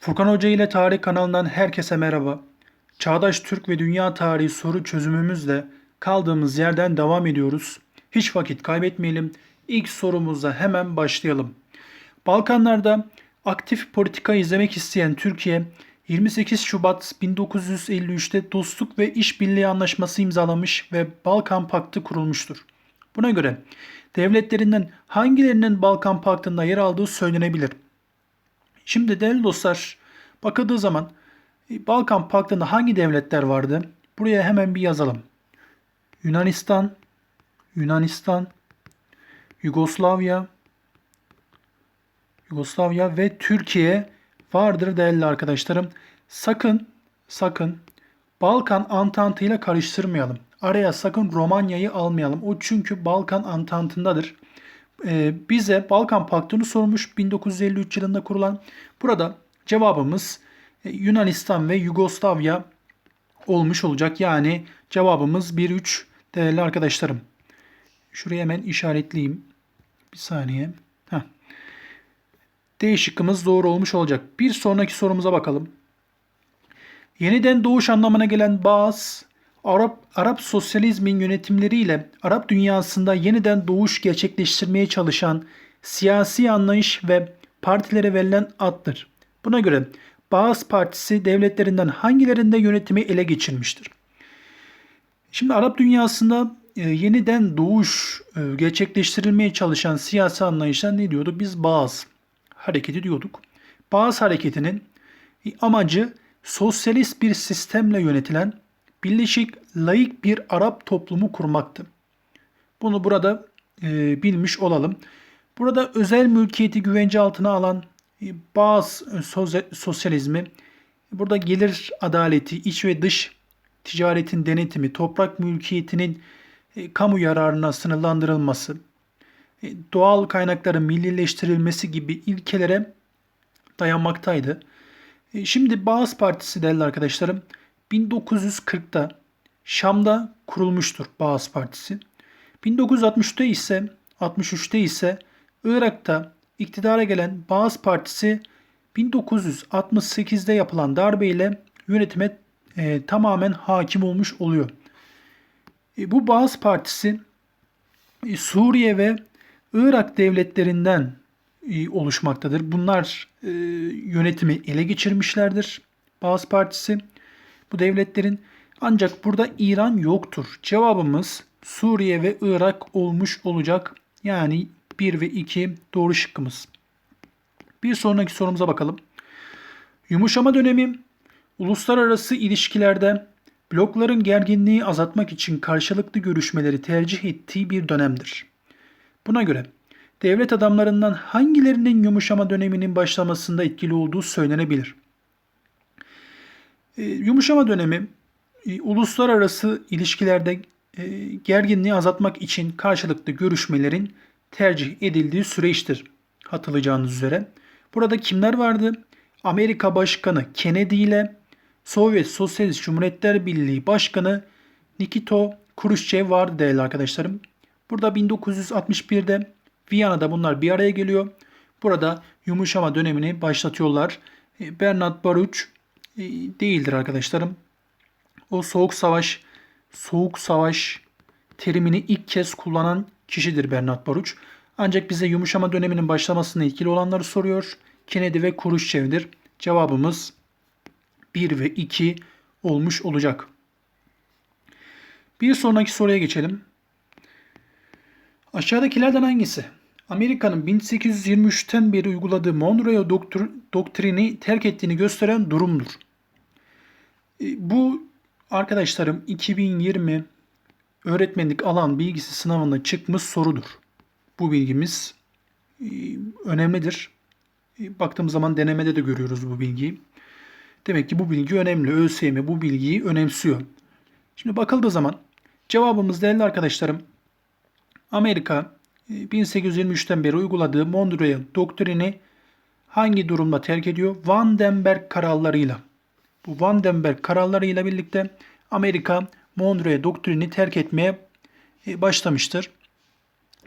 Furkan Hoca ile Tarih kanalından herkese merhaba. Çağdaş Türk ve Dünya Tarihi soru çözümümüzle kaldığımız yerden devam ediyoruz. Hiç vakit kaybetmeyelim. İlk sorumuzla hemen başlayalım. Balkanlarda aktif politika izlemek isteyen Türkiye 28 Şubat 1953'te Dostluk ve İşbirliği Anlaşması imzalamış ve Balkan Paktı kurulmuştur. Buna göre devletlerinden hangilerinin Balkan Paktı'nda yer aldığı söylenebilir. Şimdi değerli dostlar bakıldığı zaman e, Balkan Paktı'nda hangi devletler vardı? Buraya hemen bir yazalım. Yunanistan, Yunanistan, Yugoslavya, Yugoslavya ve Türkiye vardır değerli arkadaşlarım. Sakın, sakın Balkan Antantı ile karıştırmayalım. Araya sakın Romanya'yı almayalım. O çünkü Balkan Antantı'ndadır. Ee, bize Balkan Paktı'nı sormuş 1953 yılında kurulan. Burada cevabımız e, Yunanistan ve Yugoslavya olmuş olacak. Yani cevabımız 1-3 değerli arkadaşlarım. Şuraya hemen işaretleyeyim. Bir saniye. Heh. D şıkkımız doğru olmuş olacak. Bir sonraki sorumuza bakalım. Yeniden doğuş anlamına gelen Baas, Arap, Arap sosyalizmin yönetimleriyle Arap dünyasında yeniden doğuş gerçekleştirmeye çalışan siyasi anlayış ve partilere verilen addır. Buna göre Baas Partisi devletlerinden hangilerinde yönetimi ele geçirmiştir? Şimdi Arap dünyasında e, yeniden doğuş e, gerçekleştirilmeye çalışan siyasi anlayışlar ne diyorduk? Biz Baas hareketi diyorduk. Baas hareketinin amacı sosyalist bir sistemle yönetilen birleşik laik bir Arap toplumu kurmaktı. Bunu burada e, bilmiş olalım. Burada özel mülkiyeti güvence altına alan e, bazı sosyalizmi, burada gelir adaleti, iç ve dış ticaretin denetimi, toprak mülkiyetinin e, kamu yararına sınırlandırılması, e, doğal kaynakların millileştirilmesi gibi ilkelere dayanmaktaydı. E, şimdi Bağız Partisi değerli arkadaşlarım 1940'da Şam'da kurulmuştur Bağız Partisi. 1960'ta ise 63'te ise Irak'ta iktidara gelen Bağız Partisi 1968'de yapılan darbeyle yönetime e, tamamen hakim olmuş oluyor. E, bu Bağız Partisi e, Suriye ve Irak devletlerinden e, oluşmaktadır. Bunlar e, yönetimi ele geçirmişlerdir. Bağız Partisi bu devletlerin ancak burada İran yoktur. Cevabımız Suriye ve Irak olmuş olacak. Yani 1 ve 2 doğru şıkkımız. Bir sonraki sorumuza bakalım. Yumuşama dönemi uluslararası ilişkilerde blokların gerginliği azaltmak için karşılıklı görüşmeleri tercih ettiği bir dönemdir. Buna göre devlet adamlarından hangilerinin yumuşama döneminin başlamasında etkili olduğu söylenebilir. E, yumuşama dönemi e, uluslararası ilişkilerde e, gerginliği azaltmak için karşılıklı görüşmelerin tercih edildiği süreçtir. Hatırlayacağınız üzere. Burada kimler vardı? Amerika Başkanı Kennedy ile Sovyet Sosyalist Cumhuriyetler Birliği Başkanı Nikito Khrushchev vardı değerli arkadaşlarım. Burada 1961'de Viyana'da bunlar bir araya geliyor. Burada yumuşama dönemini başlatıyorlar. E, Bernard Baruch değildir arkadaşlarım. O soğuk savaş, soğuk savaş terimini ilk kez kullanan kişidir Bernard Baruch. Ancak bize yumuşama döneminin başlamasına ilgili olanları soruyor. Kennedy ve Khrushchev'dir. Cevabımız 1 ve 2 olmuş olacak. Bir sonraki soruya geçelim. Aşağıdakilerden hangisi? Amerika'nın 1823'ten beri uyguladığı Monroe doktr doktrini terk ettiğini gösteren durumdur. E, bu arkadaşlarım 2020 öğretmenlik alan bilgisi sınavında çıkmış sorudur. Bu bilgimiz e, önemlidir. E, baktığımız zaman denemede de görüyoruz bu bilgiyi. Demek ki bu bilgi önemli. ÖSYM bu bilgiyi önemsiyor. Şimdi bakıldığı zaman cevabımız değerli arkadaşlarım Amerika 1823'ten beri uyguladığı Monroe doktrini hangi durumda terk ediyor? Vandenberg kararlarıyla. Bu Vandenberg kararlarıyla birlikte Amerika Monroe doktrini terk etmeye e, başlamıştır.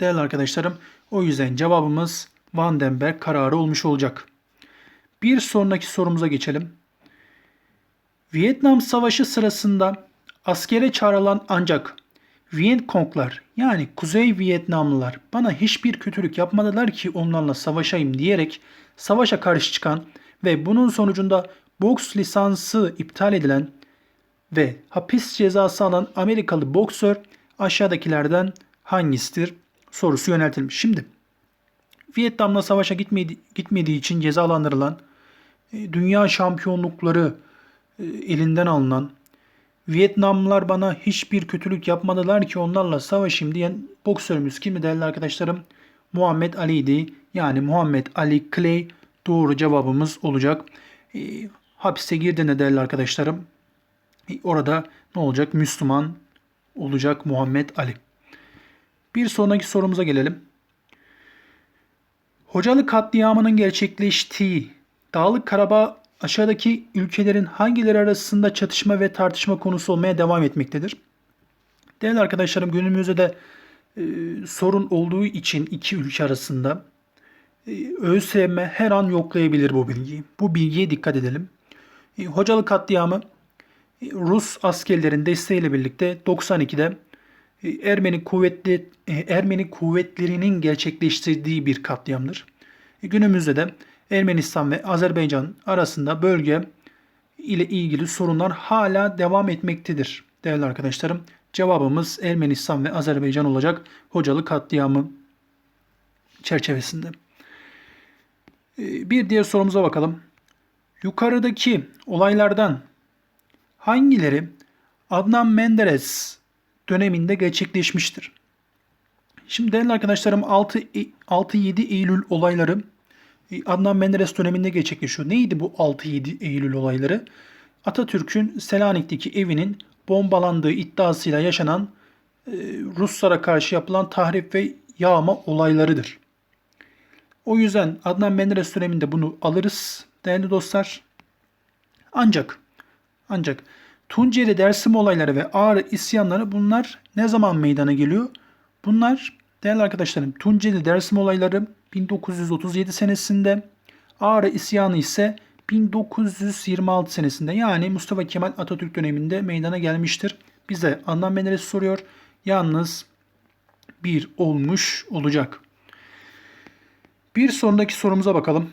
Değerli arkadaşlarım o yüzden cevabımız Vandenberg kararı olmuş olacak. Bir sonraki sorumuza geçelim. Vietnam Savaşı sırasında askere çağrılan ancak Vietconglar yani Kuzey Vietnamlılar bana hiçbir kötülük yapmadılar ki onlarla savaşayım diyerek savaşa karşı çıkan ve bunun sonucunda boks lisansı iptal edilen ve hapis cezası alan Amerikalı boksör aşağıdakilerden hangisidir sorusu yöneltilmiş. Şimdi Vietnam'la savaşa gitmedi, gitmediği için cezalandırılan, e, dünya şampiyonlukları e, elinden alınan, Vietnamlılar bana hiçbir kötülük yapmadılar ki onlarla savaşayım diyen boksörümüz kimdi değerli arkadaşlarım? Muhammed Ali'ydi. Yani Muhammed Ali Clay doğru cevabımız olacak. Hapise girdiğinde değerli arkadaşlarım orada ne olacak? Müslüman olacak Muhammed Ali. Bir sonraki sorumuza gelelim. Hocalı katliamının gerçekleştiği Dağlık Karabağ aşağıdaki ülkelerin hangileri arasında çatışma ve tartışma konusu olmaya devam etmektedir? Değerli arkadaşlarım günümüzde de e, sorun olduğu için iki ülke arasında e, ÖSYM her an yoklayabilir bu bilgiyi. Bu bilgiye dikkat edelim. E, Hocalı katliamı e, Rus askerlerin desteğiyle birlikte 92'de e, Ermeni kuvvetli Ermeni kuvvetlerinin gerçekleştirdiği bir katliamdır. Günümüzde de Ermenistan ve Azerbaycan arasında bölge ile ilgili sorunlar hala devam etmektedir değerli arkadaşlarım. Cevabımız Ermenistan ve Azerbaycan olacak Hocalı katliamı çerçevesinde. Bir diğer sorumuza bakalım. Yukarıdaki olaylardan hangileri Adnan Menderes döneminde gerçekleşmiştir? Şimdi değerli arkadaşlarım 6-7 Eylül olayları e, Adnan Menderes döneminde gerçekleşiyor. Neydi bu 6-7 Eylül olayları? Atatürk'ün Selanik'teki evinin bombalandığı iddiasıyla yaşanan e, Ruslara karşı yapılan tahrip ve yağma olaylarıdır. O yüzden Adnan Menderes döneminde bunu alırız değerli dostlar. Ancak ancak Tunceli Dersim olayları ve Ağrı isyanları bunlar ne zaman meydana geliyor? Bunlar değerli arkadaşlarım Tunceli Dersim olayları 1937 senesinde, Ağrı isyanı ise 1926 senesinde yani Mustafa Kemal Atatürk döneminde meydana gelmiştir. Bize Adnan Menderes soruyor. Yalnız bir olmuş olacak. Bir sonraki sorumuza bakalım.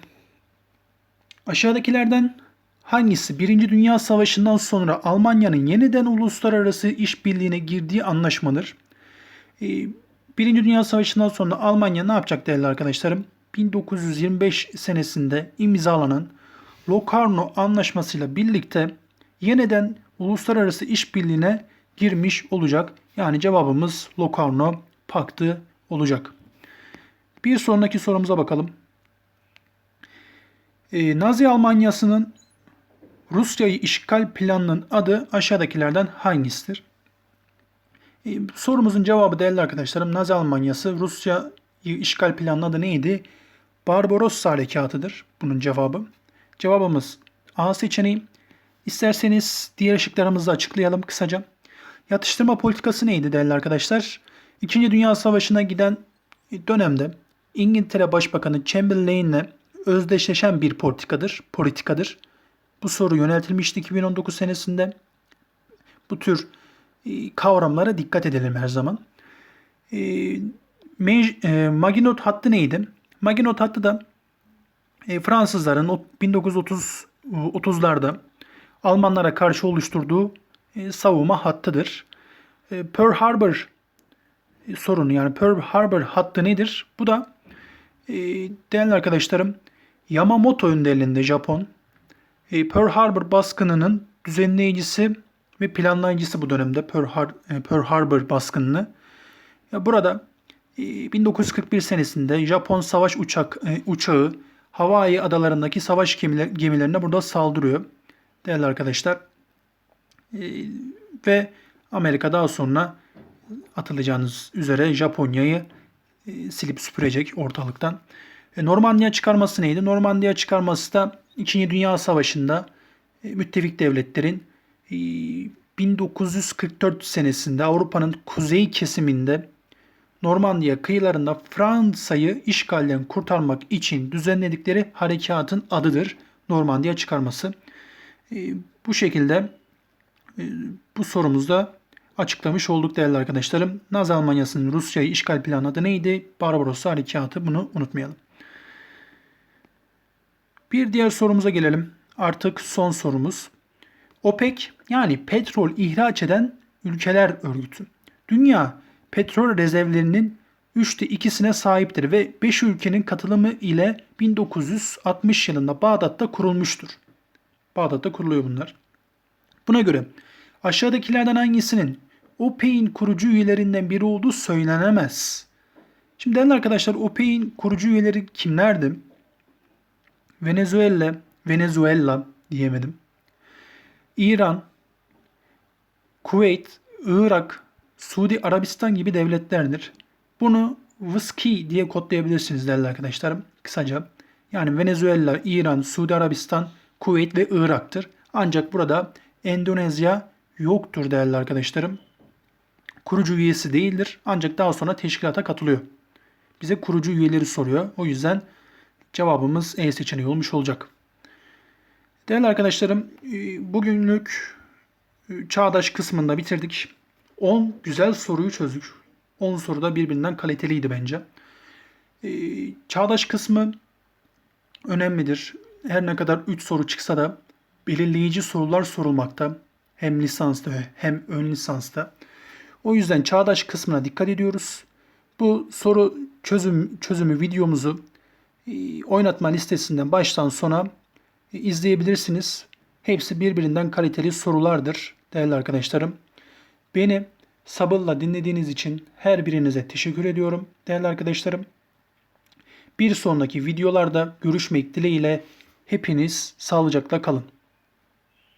Aşağıdakilerden hangisi 1. Dünya Savaşı'ndan sonra Almanya'nın yeniden uluslararası işbirliğine girdiği anlaşmadır? Ee, Birinci Dünya Savaşı'ndan sonra Almanya ne yapacak değerli arkadaşlarım? 1925 senesinde imzalanan Locarno Anlaşması'yla birlikte yeniden uluslararası işbirliğine girmiş olacak. Yani cevabımız Locarno Paktı olacak. Bir sonraki sorumuza bakalım. Ee, Nazi Almanyası'nın Rusya'yı işgal planının adı aşağıdakilerden hangisidir? Ee, sorumuzun cevabı değerli arkadaşlarım Nazi Almanyası Rusya'yı işgal planının adı neydi? Barbarossa Harekatı'dır bunun cevabı. Cevabımız A seçeneği. İsterseniz diğer ışıklarımızı açıklayalım kısaca. Yatıştırma politikası neydi değerli arkadaşlar? İkinci Dünya Savaşı'na giden dönemde İngiltere Başbakanı Chamberlain'le özdeşleşen bir politikadır. politikadır. Bu soru yöneltilmişti 2019 senesinde. Bu tür e, kavramlara dikkat edelim her zaman. E, e, Maginot hattı neydi? Maginot hattı da Fransızların 1930'larda Almanlara karşı oluşturduğu savunma hattıdır. Pearl Harbor sorunu yani Pearl Harbor hattı nedir? Bu da değerli arkadaşlarım Yamamoto önderliğinde Japon Pearl Harbor baskınının düzenleyicisi ve planlayıcısı bu dönemde Pearl, Har e, Pearl Harbor baskınını. Burada 1941 e, senesinde Japon savaş uçak e, uçağı Hawaii adalarındaki savaş gemiler, gemilerine burada saldırıyor. Değerli arkadaşlar. Ve Amerika daha sonra atılacağınız üzere Japonya'yı silip süpürecek ortalıktan. Normandiya çıkarması neydi? Normandiya çıkarması da 2. Dünya Savaşı'nda müttefik devletlerin 1944 senesinde Avrupa'nın kuzey kesiminde Normandiya kıyılarında Fransa'yı işgalden kurtarmak için düzenledikleri harekatın adıdır. Normandiya çıkarması. E, bu şekilde e, bu sorumuzda açıklamış olduk değerli arkadaşlarım. Nazi Almanyası'nın Rusya'yı işgal planı adı neydi? Barbarossa Harekatı. Bunu unutmayalım. Bir diğer sorumuza gelelim. Artık son sorumuz. OPEC yani petrol ihraç eden ülkeler örgütü. Dünya petrol rezervlerinin 3'te 2'sine sahiptir ve 5 ülkenin katılımı ile 1960 yılında Bağdat'ta kurulmuştur. Bağdat'ta kuruluyor bunlar. Buna göre aşağıdakilerden hangisinin OPEC'in kurucu üyelerinden biri olduğu söylenemez. Şimdi değerli arkadaşlar OPEC'in kurucu üyeleri kimlerdi? Venezuela, Venezuela diyemedim. İran, Kuveyt, Irak, Suudi Arabistan gibi devletlerdir. Bunu VSKI diye kodlayabilirsiniz değerli arkadaşlarım kısaca. Yani Venezuela, İran, Suudi Arabistan, Kuveyt ve Irak'tır. Ancak burada Endonezya yoktur değerli arkadaşlarım. Kurucu üyesi değildir ancak daha sonra teşkilata katılıyor. Bize kurucu üyeleri soruyor. O yüzden cevabımız E seçeneği olmuş olacak. Değerli arkadaşlarım e, bugünlük e, çağdaş kısmında bitirdik. 10 güzel soruyu çözdük. 10 soru da birbirinden kaliteliydi bence. E, çağdaş kısmı önemlidir. Her ne kadar 3 soru çıksa da belirleyici sorular sorulmakta. Hem lisansta hem ön lisansta. O yüzden çağdaş kısmına dikkat ediyoruz. Bu soru çözüm çözümü videomuzu oynatma listesinden baştan sona e, izleyebilirsiniz. Hepsi birbirinden kaliteli sorulardır değerli arkadaşlarım. Beni sabırla dinlediğiniz için her birinize teşekkür ediyorum değerli arkadaşlarım. Bir sonraki videolarda görüşmek dileğiyle hepiniz sağlıcakla kalın.